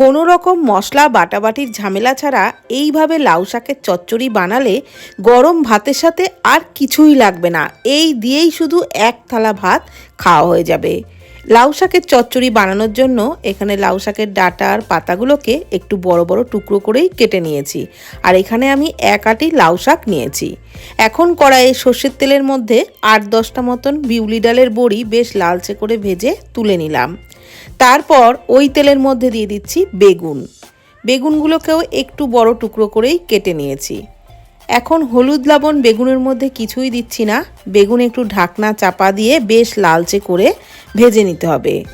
কোনো রকম মশলা বাটাবাটির ঝামেলা ছাড়া এইভাবে লাউ শাকের চচ্চড়ি বানালে গরম ভাতের সাথে আর কিছুই লাগবে না। এই দিয়েই শুধু এক থালা ভাত খাওয়া হয়ে যাবে। লাউ শাকের চচ্চড়ি বানানোর জন্য এখানে লাউ শাকের ডাটা আর পাতাগুলোকে একটু বড় বড় টুকরো করেই কেটে নিয়েছি। আর এখানে আমি এক আটি লাউ শাক নিয়েছি। এখন কড়াইয়ে সর্ষের তেলের মধ্যে আট দশটা মতন বিউলি ডালের বড়ি বেশ লালচে করে ভেজে তুলে নিলাম। তারপর ওই তেলের মধ্যে দিয়ে দিচ্ছি বেগুন। বেগুনগুলোকেও একটু বড় টুকরো করেই কেটে নিয়েছি। এখন হলুদ লবণ বেগুনের মধ্যে কিছুই দিচ্ছি না। বেগুন একটু ঢাকনা চাপা দিয়ে বেশ লালচে করে ভেজে নিতে হবে।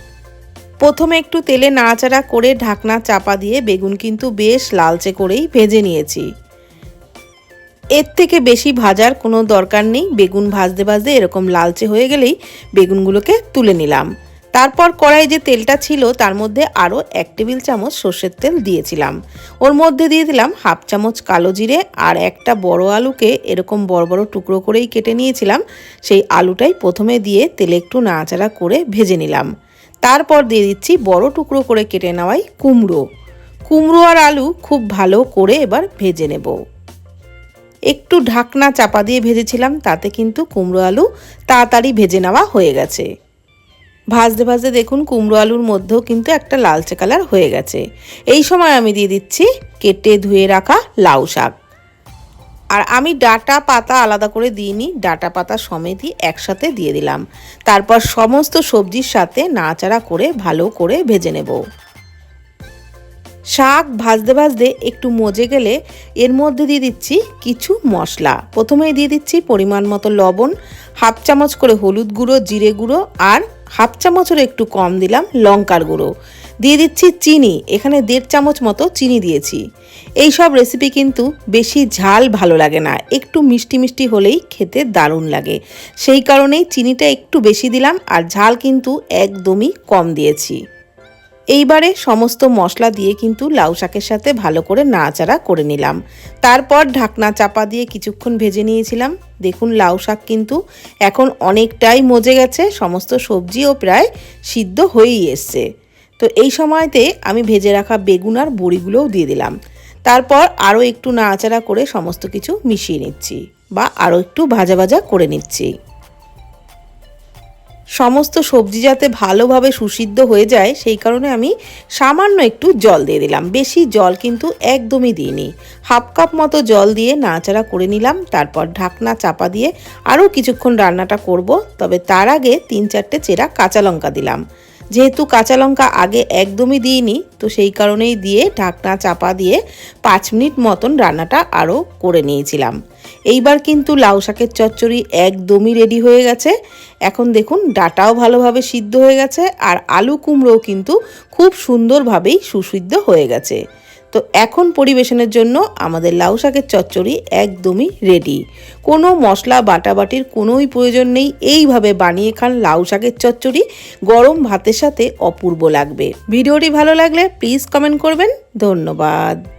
প্রথমে একটু তেলে নাড়াচাড়া করে ঢাকনা চাপা দিয়ে বেগুন কিন্তু বেশ লালচে করেই ভেজে নিয়েছি। এর থেকে বেশি ভাজার কোনো দরকার নেই। বেগুন ভাজতে ভাজতে এরকম লালচে হয়ে গেলেই বেগুনগুলোকে তুলে নিলাম। তারপর কড়াই যে তেলটা ছিল, তার মধ্যে আরও এক টেবিল চামচ সর্ষের তেল দিয়েছিলাম। ওর মধ্যে দিয়ে দিলাম হাফ চামচ কালো জিরে আর একটা বড় আলুকে এরকম বড় বড় টুকরো করেই কেটে নিয়েছিলাম। সেই আলুটাই প্রথমে দিয়ে তেলে একটু নাড়াচাড়া করে ভেজে নিলাম। তারপর দিয়ে দিচ্ছি বড় টুকরো করে কেটে নেওয়াই কুমড়ো। কুমড়ো আর আলু খুব ভালো করে এবার ভেজে নেব। একটু ঢাকনা চাপা দিয়ে ভেজেছিলাম, তাতে কিন্তু কুমড়ো আলু তাড়াতাড়ি ভেজে নেওয়া হয়ে গেছে। ভাজতে ভাজতে দেখুন কুমড়ো আলুর মধ্যেও কিন্তু একটা লালচে কালার হয়ে গেছে। এই সময় আমি দিয়ে দিচ্ছি কেটে ধুয়ে রাখা লাউ শাক। আর আমি ডাটা পাতা আলাদা করে দিইনি, ডাটা পাতা সমেতই একসাথে দিয়ে দিলাম। তারপর সমস্ত সবজির সাথে নাচাড়া করে ভালো করে ভেজে নেব। শাক ভাজতে ভাজতে একটু মজে গেলে এর মধ্যে দিয়ে দিচ্ছি কিছু মশলা। প্রথমেই দিয়ে দিচ্ছি পরিমাণ মতো লবণ, হাফ চামচ করে হলুদ গুঁড়ো, জিরে গুঁড়ো আর হাফ চামচের একটু কম দিলাম লঙ্কার গুঁড়ো। দিয়ে দিচ্ছি চিনি, এখানে দেড় চামচ মতো চিনি দিয়েছি। এই সব রেসিপি কিন্তু বেশি ঝাল ভালো লাগে না, একটু মিষ্টি মিষ্টি হলেই খেতে দারুণ লাগে। সেই কারণেই চিনিটা একটু বেশি দিলাম আর ঝাল কিন্তু একদমই কম দিয়েছি। এইবারে সমস্ত মশলা দিয়ে কিন্তু লাউ শাকের সাথে ভালো করে নাড়াচাড়া করে নিলাম। তারপর ঢাকনা চাপা দিয়ে কিছুক্ষণ ভেজে নিয়েছিলাম। দেখুন লাউ শাক কিন্তু এখন অনেকটাই মজে গেছে, সমস্ত সবজিও প্রায় সিদ্ধ হয়েই এসছে। তো এই সময়তে আমি ভেজে রাখা বেগুন আর বড়িগুলোও দিয়ে দিলাম। তারপর আরও একটু নাড়াচাড়া করে সমস্ত কিছু মিশিয়ে নিচ্ছি বা আরও একটু ভাজা ভাজা করে নিচ্ছি। সমস্ত সবজি যাতে ভালোভাবে সুসিদ্ধ হয়ে যায়, সেই কারণে আমি সামান্য একটু জল দিয়ে দিলাম। বেশি জল কিন্তু একদমই দিইনি। হাফ কাপ মতো জল দিয়ে নাড়াচাড়া করে নিলাম, তারপর ঢাকনা চাপা দিয়ে আরও কিছুক্ষণ রান্নাটা করব, তবে তার আগে তিন চারটে চেরা কাঁচা লঙ্কা দিলাম। যেহেতু কাঁচা লঙ্কা আগে একদমই দিইনি, তো সেই কারণেই দিয়ে ঢাকনা চাপা দিয়ে পাঁচ মিনিট মতন রান্নাটা আরও করে নিয়েছিলাম। এইবার কিন্তু লাউ শাকের চচ্চড়ি একদমই রেডি হয়ে গেছে। এখন দেখুন, ডাটাও ভালোভাবে সিদ্ধ হয়ে গেছে আর আলু কুমড়োও কিন্তু খুব সুন্দরভাবেই সুসিদ্ধ হয়ে গেছে। তো এখন পরিবেশনের জন্য আমাদের লাউ শাকের চচ্চড়ি একদমই রেডি কোনো মশলা, বাটাবাটির কোনোই প্রয়োজন নেই। এইভাবে বানিয়ে খান লাউ শাকের চচ্চড়ি। গরম ভাতের সাথে অপূর্ব লাগবে। ভিডিওটি ভালো লাগলে প্লিজ কমেন্ট করবেন। ধন্যবাদ।